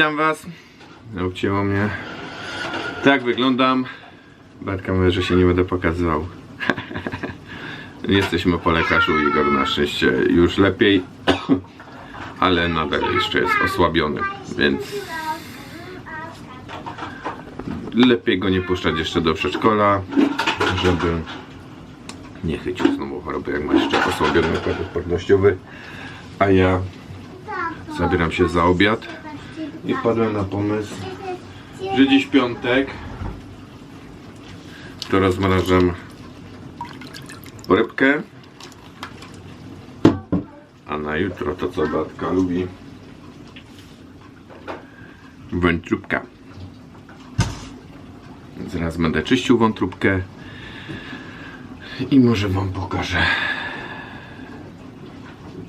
Witam was. Obcięło mnie. Tak wyglądam. Bartka mówi, że się nie będę pokazywał. Jesteśmy po lekarzu, Igor na szczęście już lepiej, ale nadal jeszcze jest osłabiony, więc lepiej go nie puszczać jeszcze do przedszkola, żeby nie chycił znowu choroby, jak ma jeszcze osłabiony układ odpornościowy. A ja zabieram się za obiad i padłem na pomysł, że dziś piątek to rozmrażam rybkę. A na jutro to co Batka lubi wątróbka zaraz będę czyścił wątróbkę i może wam pokażę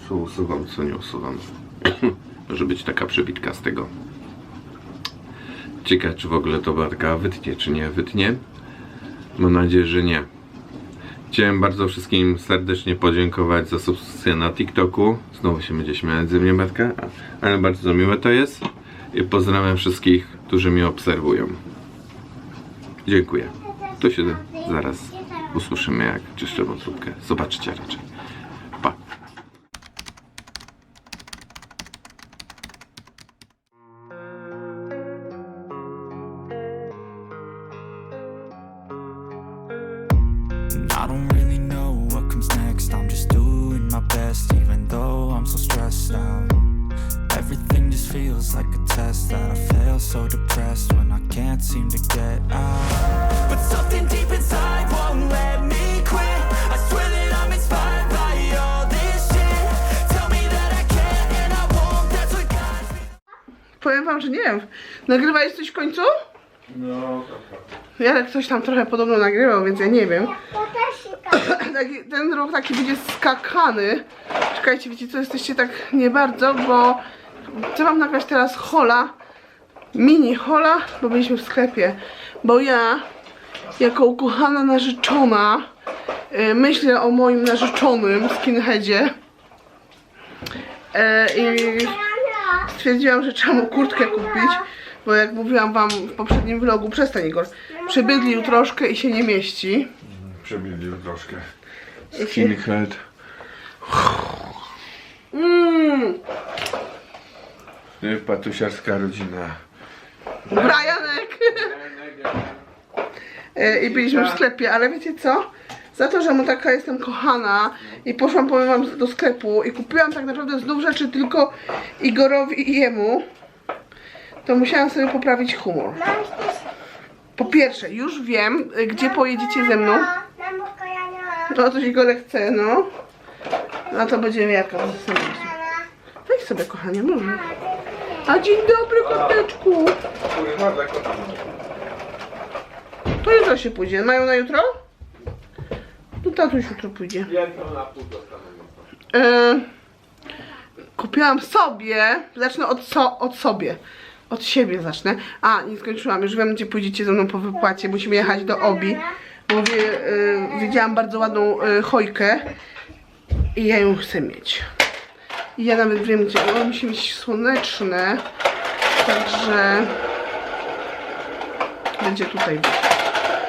co usuwam, co nie usuwam może być taka przebitka z tego ciekawe czy w ogóle to Batka wytnie czy nie wytnie mam nadzieję, że nie Chciałem bardzo wszystkim serdecznie podziękować za subskrypcję na TikToku. Znowu się będzie śmiać ze mnie Matka, ale bardzo miłe to jest. I pozdrawiam wszystkich, którzy mnie obserwują. Dziękuję. To się zaraz usłyszymy, jak czyszczę wątróbkę. Zobaczycie raczej. Feels like a test that I fail so depressed when I can't seem to get out. But something deep inside won't let me quit. I swear that I'm inspired by all this shit. Tell me that I can and I won't. That's what me. Powiem wam, że nie wiem. Nagrywałeś coś w końcu? No, Jarek coś tam trochę podobno nagrywał, więc ja nie wiem. Taki, ten rok taki będzie skakany. Czekajcie, wiecie co, jesteście tak nie bardzo, bo chcę wam nagrać teraz hola, mini hola, bo byliśmy w sklepie. Bo ja, jako ukochana narzeczona, y, myślę o moim narzeczonym skinheadzie. E, I stwierdziłam, że trzeba mu kurtkę kupić, bo jak mówiłam wam w poprzednim vlogu, przestań Igor, przybydlił troszkę i się nie mieści. Przebilił troszkę. Skinhead. Mm, Patusiarska rodzina. Brianek! E, I byliśmy w sklepie, ale wiecie co? Za to, że mu taka jestem kochana i poszłam, powiem wam, do sklepu i kupiłam tak naprawdę znów rzeczy tylko Igorowi i jemu, to musiałam sobie poprawić humor. Po pierwsze, już wiem, y, gdzie pojedziecie ze mną. No coś Igorek chce, no. No to będzie jaka Weź sobie, kochanie, może. A dzień dobry, koteczku. To jutro się pójdzie. Mają na jutro? No tatuś jutro pójdzie. E, kupiłam sobie, zacznę od, so, od sobie. Od siebie zacznę. A, nie skończyłam, już wiem gdzie pójdziecie ze mną po wypłacie. Musimy jechać do Obi. Bo wie, e, widziałam bardzo ładną e, chojkę i ja ją chcę mieć. I ja nawet wiem gdzie. Ono musi być słoneczne. Także będzie tutaj gdzieś.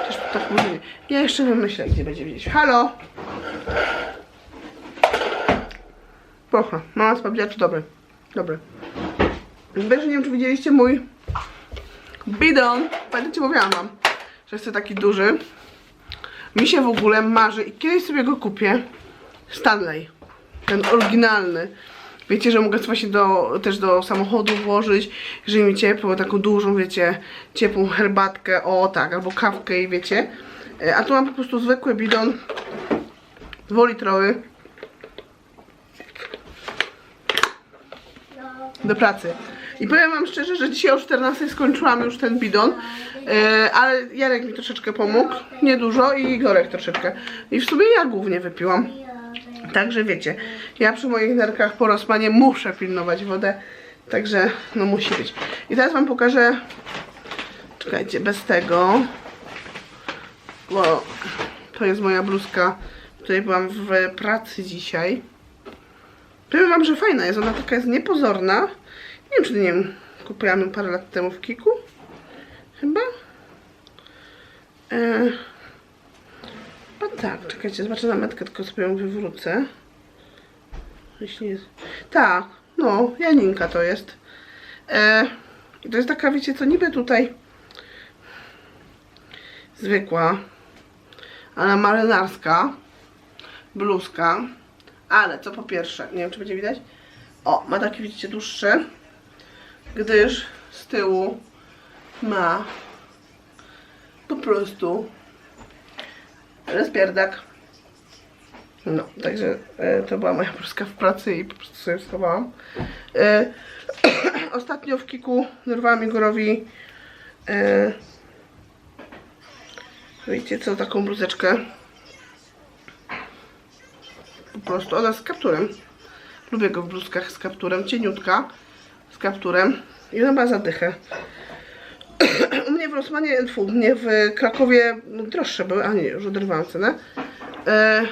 Chociaż tak może nie. Ja jeszcze wymyślę, gdzie będzie gdzieś. Halo! Procha, mama sprawdziła, czy dobry. Dobry. Wiesz, nie wiem, czy widzieliście mój bidon. Pamiętacie, mówiłam wam, że chcę taki duży. Mi się w ogóle marzy i kiedyś sobie go kupię. Stanley. Ten oryginalny. Wiecie, że mogę właśnie do, też do samochodu włożyć, jeżeli mi ciepło, taką dużą, wiecie, ciepłą herbatkę, o tak, albo kawkę i wiecie. E, A tu mam po prostu zwykły bidon, dwulitrowy. Do pracy. I powiem wam szczerze, że dzisiaj o 14 skończyłam już ten bidon, e, ale Jarek mi troszeczkę pomógł, niedużo i Igorek troszeczkę. I w sumie ja głównie wypiłam. Także wiecie, ja przy moich nerkach po rozpanie muszę pilnować wodę, także no musi być. I teraz wam pokażę, czekajcie, bez tego, bo to jest moja bluzka, w której byłam w pracy dzisiaj. Powiem wam, że fajna jest, ona taka jest niepozorna. Nie wiem, czy nie wiem, Kupiłam ją parę lat temu w Kiku. Chyba. E, tak, czekajcie, zobaczę na metkę, tylko sobie ją wywrócę. Jeśli jest. Tak, no, Janinka to jest. E, to jest taka, wiecie co, niby tutaj zwykła, ale marynarska bluzka. Ale co po pierwsze, nie wiem czy będzie widać. O, ma takie widzicie dłuższe, gdyż z tyłu ma po prostu rozpierdak. No, także e, to była moja bluzka w pracy i po prostu sobie schowałam. E, ostatnio w Kiku dorwałam Igorowi e, wiecie co, taką bluzeczkę po prostu ona z kapturem lubię go w bluzkach z kapturem, cieniutka z kapturem i ona ma zadychę w Rosmanie, fu, mnie w Krakowie no, droższe były, a nie, już oderwałam cenę e,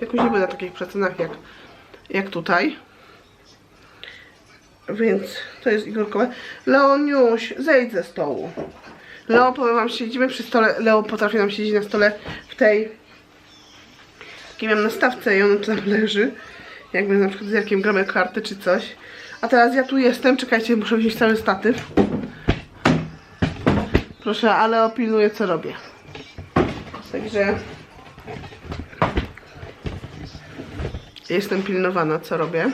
jakoś nie były na takich przecenach jak, jak tutaj więc to jest Igorkowe. Leoniuś, zejdź ze stołu. Leo, powiem wam, siedzimy przy stole. Leo potrafi nam siedzieć na stole w tej takiej mam nastawce i on tam leży. Jakby na przykład z Jarkiem gramy karty czy coś. A teraz ja tu jestem, czekajcie, muszę wziąć cały statyw. Proszę, ale opilnuję co robię. Także jestem pilnowana co robię.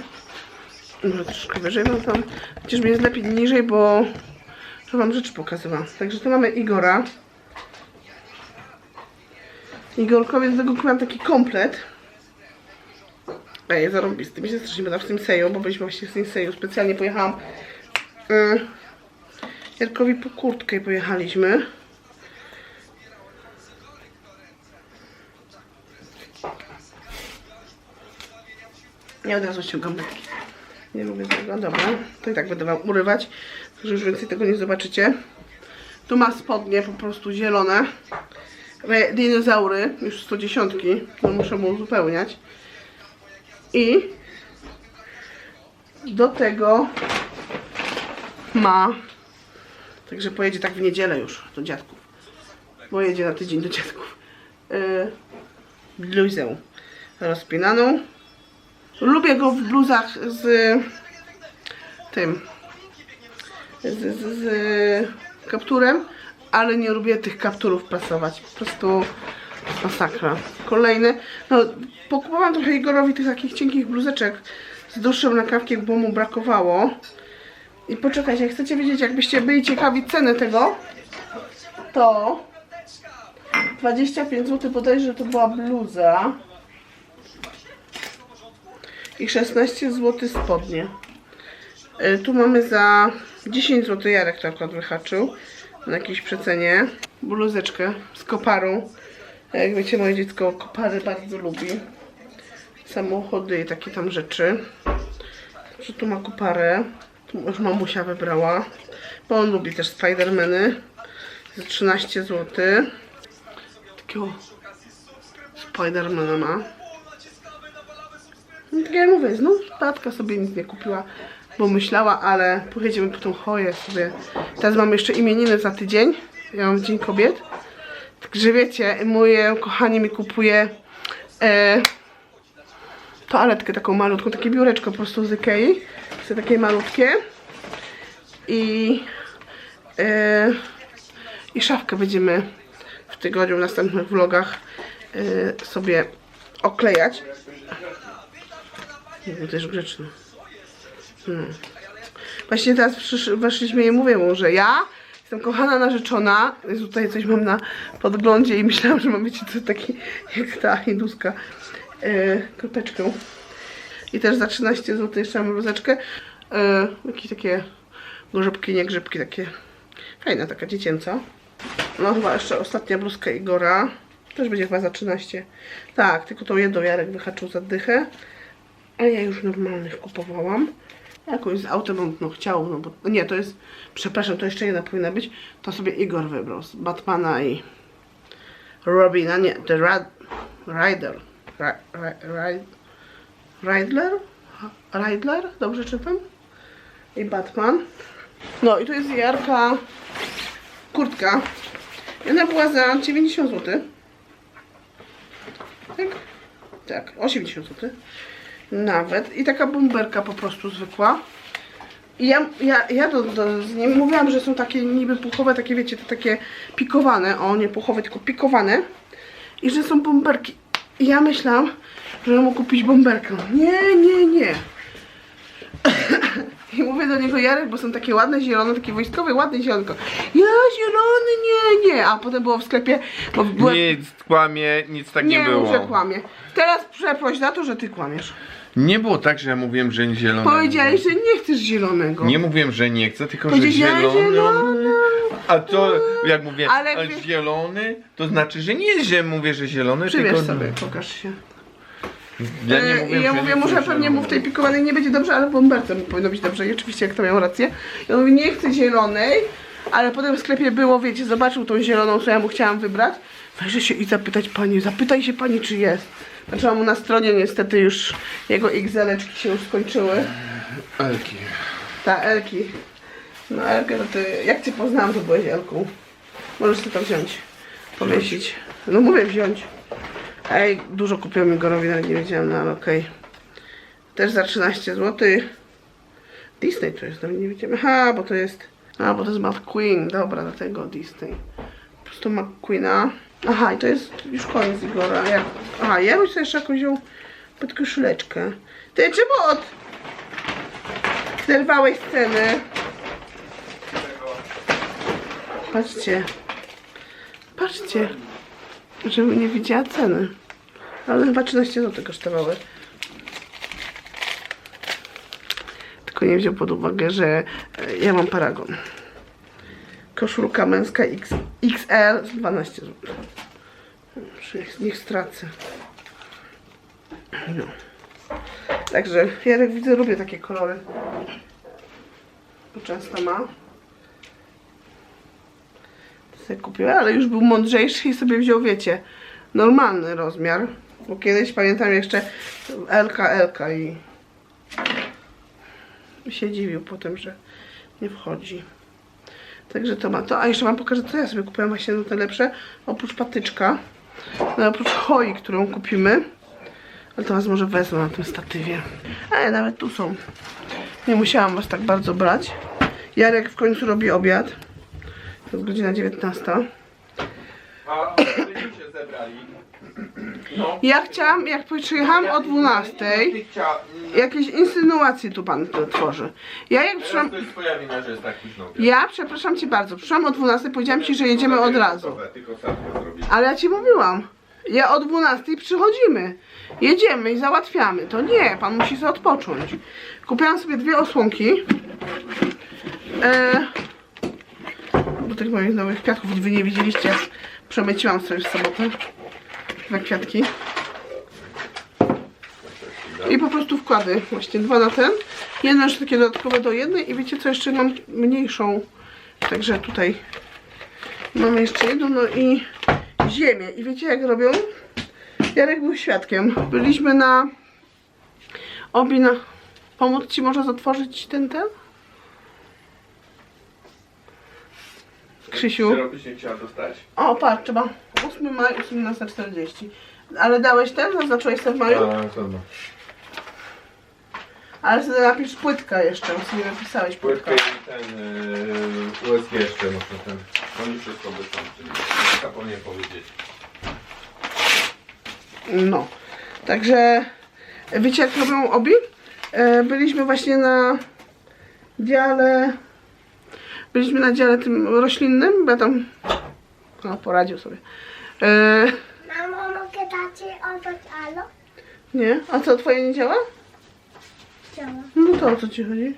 Może troszkę wyżej mam tam. Chociaż mi jest lepiej niżej, bo że wam rzeczy pokazywałam. Także tu mamy Igora. Igorkowi do tego taki komplet. Ej, zarąbisty. Mi się strasznie podoba w tym seju, bo byliśmy właśnie w tym seju. Specjalnie pojechałam yy, Jarkowi po kurtkę pojechaliśmy. Ja od razu ściągam butki. Nie lubię tego, dobra. To i tak będę wam urywać, że już więcej tego nie zobaczycie. Tu ma spodnie po prostu zielone. Dinozaury, już 110, no muszę mu uzupełniać. I do tego ma, także pojedzie tak w niedzielę już do dziadków. Pojedzie na tydzień do dziadków. Yy, bluzę rozpinaną. Lubię go w bluzach z tym z, z, z kapturem, ale nie lubię tych kapturów pasować. Po prostu masakra. Kolejny. No, pokupowałam trochę Igorowi tych takich cienkich bluzeczek z dłuższym rękawkiem, bo mu brakowało. I poczekajcie, jak chcecie wiedzieć, jakbyście byli ciekawi ceny tego, to 25 zł bodajże to była bluza i 16 zł spodnie. Y, Tu mamy za 10 zł Jarek to akurat wyhaczył na jakiejś przecenie. Bluzeczkę z koparą. Jak wiecie, moje dziecko kopary bardzo lubi. Samochody i takie tam rzeczy. Że tu ma koparę. Już mamusia wybrała. Bo on lubi też Spidermany. Za 13 zł. Takiego Spidermana ma. No, tak jak mówię, znów tatka sobie nic nie kupiła, bo myślała, ale pojedziemy po tą choję sobie. Teraz mam jeszcze imieniny za tydzień. Ja mam Dzień Kobiet. Także wiecie, moje kochanie mi kupuje e, toaletkę taką malutką, takie biureczko po prostu z Ikei. Są takie malutkie. I e, i szafkę będziemy w tygodniu, w następnych vlogach e, sobie oklejać. Był też grzeczny. Hmm. Właśnie teraz weszliśmy i mówię mu, że ja jestem kochana narzeczona. Jezu, Tutaj coś mam na podglądzie i myślałam, że mam być taki jak ta hinduska kropeczkę. I też za 13 zł jeszcze mam bluzeczkę. E, jakieś takie grzybki, nie grzybki, takie fajna, taka dziecięca. No chyba jeszcze ostatnia bluzka Igora. Też będzie chyba za 13. Tak, tylko tą jedną Jarek wyhaczył za dychę. A ja już normalnych kupowałam. Jakąś z autem no, chciał, no bo... Nie, to jest... Przepraszam, to jeszcze jedna powinna być. To sobie Igor wybrał z Batmana i... Robina, nie, The Rad... Rider. Ri, ri, ri, Riddler? Riddler? Dobrze czytam? I Batman. No i tu jest Jarka kurtka. Ona była za 90 zł. Tak? Tak, 80 zł. Nawet. I taka bomberka po prostu zwykła. I ja, ja, ja do, do, z nim mówiłam, że są takie niby puchowe, takie wiecie, te takie pikowane. O, nie puchowe, tylko pikowane. I że są bomberki. I ja myślałam, mu kupić bomberkę. Nie, nie, nie. I mówię do niego Jarek, bo są takie ładne zielone, takie wojskowe, ładne zielonko. Ja zielony, nie, nie. A potem było w sklepie, bo byłem... Nic, kłamie, nic tak nie, nie było. że kłamie. Teraz przeproś za to, że ty kłamiesz. Nie było tak, że ja mówiłem, że zielony. Powiedziałeś, że nie chcesz zielonego. Nie mówiłem, że nie chcę, tylko że zielony. zielony. A to, jak mówię, Ale zielony, to znaczy, że nie, że mówię, że zielony, Przybierz tylko... sobie, pokaż się. Ja nie E, mówiłem, I ja mówię, chcę pewnie mu w tej pikowanej nie będzie dobrze, ale w bomberce mu powinno być dobrze. I oczywiście, jak to miał rację. Ja mówię, nie chcę zielonej, ale potem w sklepie było, wiecie, zobaczył tą zieloną, co ja mu chciałam wybrać. Wejrzę się i zapytać pani, zapytaj się pani, czy jest. Zaczęłam mu na stronie, niestety już jego XL-eczki się już skończyły. Elki. Ta Elki. No Elkę to ty, jak cię poznałam, to byłeś Elką. Możesz sobie to wziąć, powiesić. No mówię wziąć. Ej, dużo kupiłam Igorowi, nawet nie wiedziałam, no ale okej. Też za 13 zł. Disney to jest, nawet nie wiedziałem. Aha, bo to jest... A, bo to jest McQueen, dobra, dlatego Disney. Po prostu McQueena. Aha, i to jest już koniec Igora. Jak... Aha, ja bym sobie jeszcze jakąś wziął pod koszuleczkę. Ty, czemu od... Zerwałeś ceny? Patrzcie. Patrzcie. Żebym nie widziała ceny. Ale chyba 13 zł kosztowały. Tylko nie wziął pod uwagę, że e, ja mam paragon. Koszulka męska X, XL za 12 zł. Niech, niech stracę. No. Także Jarek widzę, lubię takie kolory. Często ma. Sobie kupiłem, ale już był mądrzejszy i sobie wziął, wiecie, normalny rozmiar. Bo kiedyś pamiętam jeszcze LK, LK i się dziwił potem, że nie wchodzi. Także to ma to. A jeszcze wam pokażę, co ja sobie kupiłam właśnie no te lepsze. Oprócz patyczka, no, oprócz choi, którą kupimy. Ale to was może wezmę na tym statywie. Ale nawet tu są. Nie musiałam was tak bardzo brać. Jarek w końcu robi obiad. To jest godzina 19. A się zebrali. No. Ja chciałam, jak przyjechałam o 12, jakieś insynuacje tu pan tu tworzy. Ja jak przyszłam... to jest twoja wina, że jest tak późno. Ja, przepraszam cię bardzo, przyszłam o 12, powiedziałam ci, że jedziemy od razu. Ale ja ci mówiłam. Ja o 12 przychodzimy. Jedziemy i załatwiamy. To nie, pan musi sobie odpocząć. Kupiłam sobie dwie osłonki. E, bo tych moich nowych kwiatków wy nie widzieliście. Przemyciłam sobie w sobotę. Dwa kwiatki. I po prostu wkłady. Właśnie dwa na ten. Jedno jeszcze takie dodatkowe do jednej. I wiecie co, jeszcze mam mniejszą. Także tutaj Mamy jeszcze jedną, no i ziemię. I wiecie jak robią? Jarek był świadkiem. Byliśmy na obi na... Pomóc ci może otworzyć ten ten? Krzysiu. Nie chciała dostać. O, patrz, trzeba 8 maj, 18.40. Ale dałeś ten? Zaznaczyłeś sobie w maju? A, to no. Ale sobie napisz płytka jeszcze, bo sobie napisałeś płytka. Płytkę i ten yy, USG jeszcze można ten. Oni wszystko wystąpili. Zapomniałem powiedzieć. No. Także wiecie jak robią obi? E, byliśmy właśnie na dziale. Byliśmy na dziale tym roślinnym, bo ja tam. No, poradził sobie. E, Mamo, mogę dać ci oddać alo? nie? A co, twoje nie działa? Chciała. No to o co ci chodzi?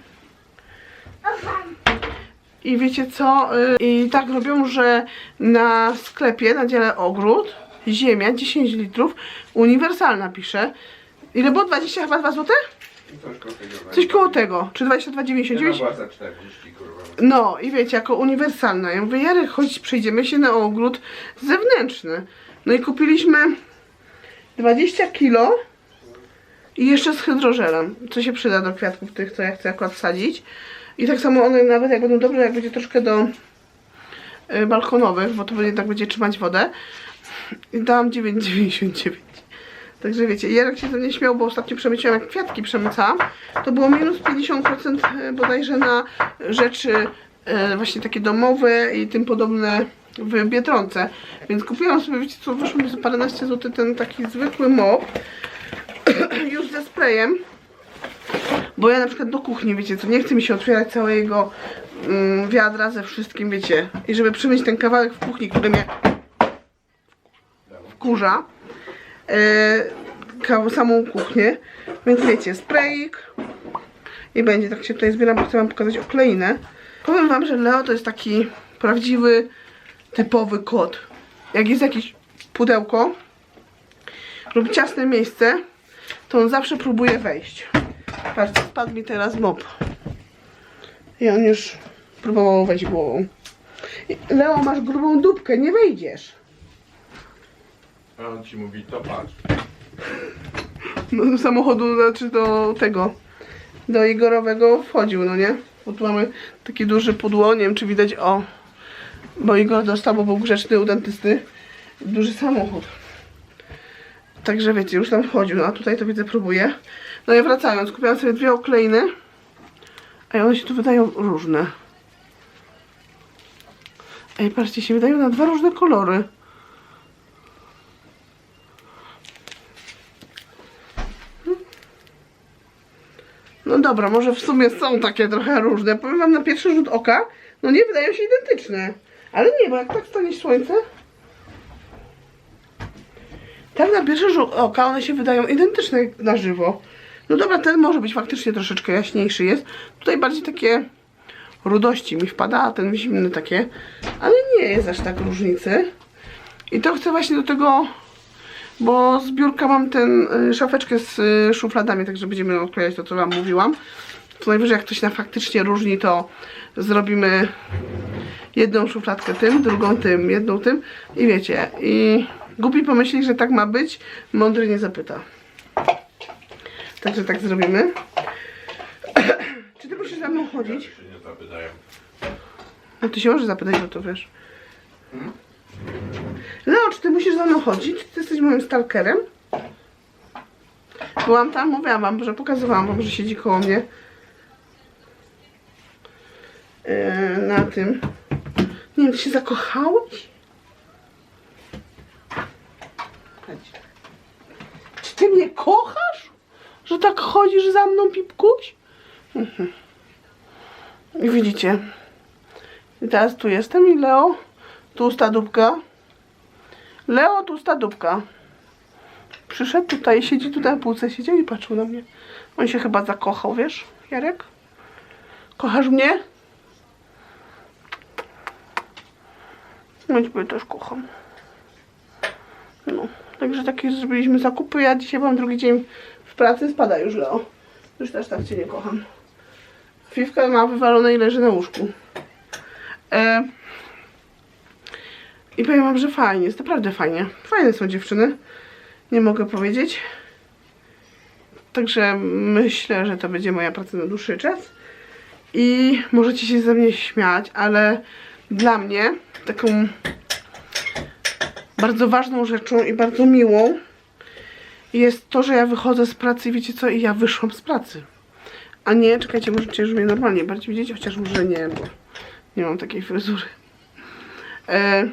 I wiecie co? Y, I tak robią, że na sklepie, na dziale ogród, ziemia 10 litrów, uniwersalna pisze. Ile było? 20 chyba 2 zł? Coś koło tego. Coś koło tego. Czy 22,99? Jedna była za 40 kurwa. No i wiecie, jako uniwersalna. Ja mówię, Jarek, chodź, przejdziemy się na ogród zewnętrzny. No i kupiliśmy 20 kilo i jeszcze z hydrożelem, co się przyda do kwiatków tych, co ja chcę akurat wsadzić. I tak samo one nawet jak będą dobre, jak będzie troszkę do y, balkonowych, bo to jednak będzie trzymać wodę. I dałam 9,99. Także wiecie, Jarek się ze mnie śmiał, bo ostatnio przemyciłam, jak kwiatki przemycałam, to było minus 50% bodajże na rzeczy e, właśnie takie domowe i tym podobne w Biedronce. Więc kupiłam sobie, wiecie co, wyszło mi za paręnaście złotych ten taki zwykły mop, już ze sprayem. Bo ja na przykład do kuchni, wiecie co, nie chce mi się otwierać całego mm, wiadra ze wszystkim, wiecie. I żeby przymyć ten kawałek w kuchni, który mnie wkurza, e, samą kuchnię. Więc wiecie, sprayik i będzie. Tak się tutaj zbieram, bo chcę wam pokazać okleinę. Powiem wam, że Leo to jest taki prawdziwy, typowy kot. Jak jest jakieś pudełko lub ciasne miejsce, to on zawsze próbuje wejść. Patrzcie, spadł mi teraz mop. I on już próbował wejść głową. Leo, masz grubą dupkę, nie wejdziesz. A on ci mówi, to patrz. No, do samochodu, znaczy do tego, do Igorowego wchodził, no nie? Bo tu mamy takie duże pudło, nie wiem czy widać, o, bo Igor dostał, bo był grzeczny u dentysty, duży samochód. Także wiecie, już tam wchodził, no a tutaj to widzę, próbuję. No i wracając, kupiłam sobie dwie okleiny, a one się tu wydają różne. Ej, patrzcie, się wydają na dwa różne kolory. No dobra, może w sumie są takie trochę różne. Powiem wam na pierwszy rzut oka, no nie wydają się identyczne. Ale nie, bo jak tak stanie słońce, tak na pierwszy rzut oka one się wydają identyczne na żywo. No dobra, ten może być faktycznie troszeczkę jaśniejszy jest. Tutaj bardziej takie rudości mi wpada, a ten zimny takie. Ale nie jest aż tak różnicy. I to chcę właśnie do tego bo z biurka mam ten y, szafeczkę z y, szufladami, także będziemy odklejać to, co wam mówiłam. To najwyżej jak ktoś na faktycznie różni, to zrobimy jedną szufladkę tym, drugą tym, jedną tym i wiecie, i głupi pomyśli, że tak ma być, mądry nie zapyta. Także tak zrobimy. Czy ty musisz za mną chodzić? się. No ty się możesz zapytać, bo to wiesz. Leo, czy ty musisz za mną chodzić? Ty jesteś moim stalkerem? Byłam tam, mówiłam wam, że pokazywałam wam, że siedzi koło mnie. Yy, na tym. Nie wiem, się zakochałeś? Chodź. Czy ty mnie kochasz? Że tak chodzisz za mną, Pipkuś? Mhm. I widzicie. I teraz tu jestem i Leo. Tłusta dupka. Leo, tłusta dupka. Przyszedł tutaj, siedzi tutaj na półce, siedział i patrzył na mnie. On się chyba zakochał, wiesz, Jarek? Kochasz mnie? No ciebie też kocham. No, także takie zrobiliśmy zakupy. Ja dzisiaj mam drugi dzień w pracy, spada już Leo. Już też tak cię nie kocham. Fiwka ma wywalone i leży na łóżku. E, I powiem wam, że fajnie, jest naprawdę fajnie. Fajne są dziewczyny. Nie mogę powiedzieć. Także myślę, że to będzie moja praca na dłuższy czas. I możecie się ze mnie śmiać, ale dla mnie taką bardzo ważną rzeczą i bardzo miłą jest to, że ja wychodzę z pracy i wiecie co? I ja wyszłam z pracy. A nie, czekajcie, możecie już mnie normalnie bardziej widzieć, chociaż może nie, bo nie mam takiej fryzury. E,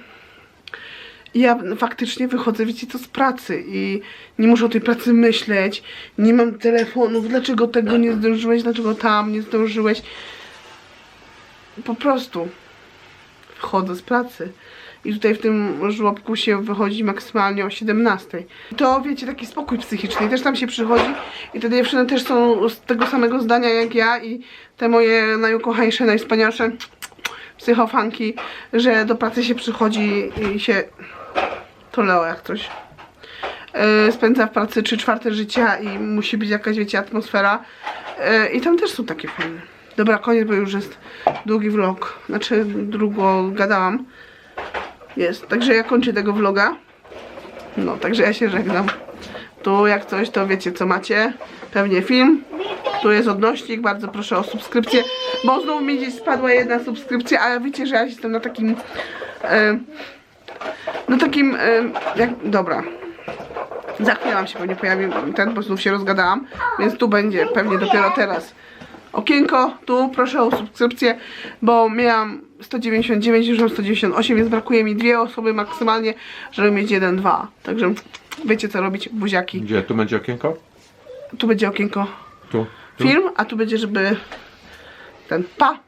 ja faktycznie wychodzę, wiecie co, z pracy i nie muszę o tej pracy myśleć, nie mam telefonów, dlaczego tego nie zdążyłeś, dlaczego tam nie zdążyłeś. Po prostu wchodzę z pracy. I tutaj w tym żłobku się wychodzi maksymalnie o 17. To wiecie, taki spokój psychiczny. I też tam się przychodzi i te dziewczyny też są z tego samego zdania jak ja i te moje najukochańsze, najwspanialsze psychofanki, że do pracy się przychodzi i się to Leo jak coś yy, spędza w pracy 3 czwarte życia i musi być jakaś, wiecie, atmosfera yy, i tam też są takie fajne. Dobra, koniec, bo już jest długi vlog, znaczy długo gadałam. Jest, także ja kończę tego vloga. No, także ja się żegnam. Tu jak coś, to wiecie co macie. Pewnie film. Tu jest odnośnik, bardzo proszę o subskrypcję, bo znowu mi gdzieś spadła jedna subskrypcja, ale wiecie, że ja jestem na takim, e, no takim, e, jak, dobra. Za chwilę się pewnie pojawi ten, bo znów się rozgadałam, więc tu będzie pewnie dopiero teraz okienko, tu proszę o subskrypcję, bo miałam 199, już mam 198, więc brakuje mi dwie osoby maksymalnie, żeby mieć jeden, dwa. Także wiecie co robić, buziaki. Gdzie? Tu będzie okienko? Tu będzie okienko Tu. tu. film, a tu będzie, żeby ten pa.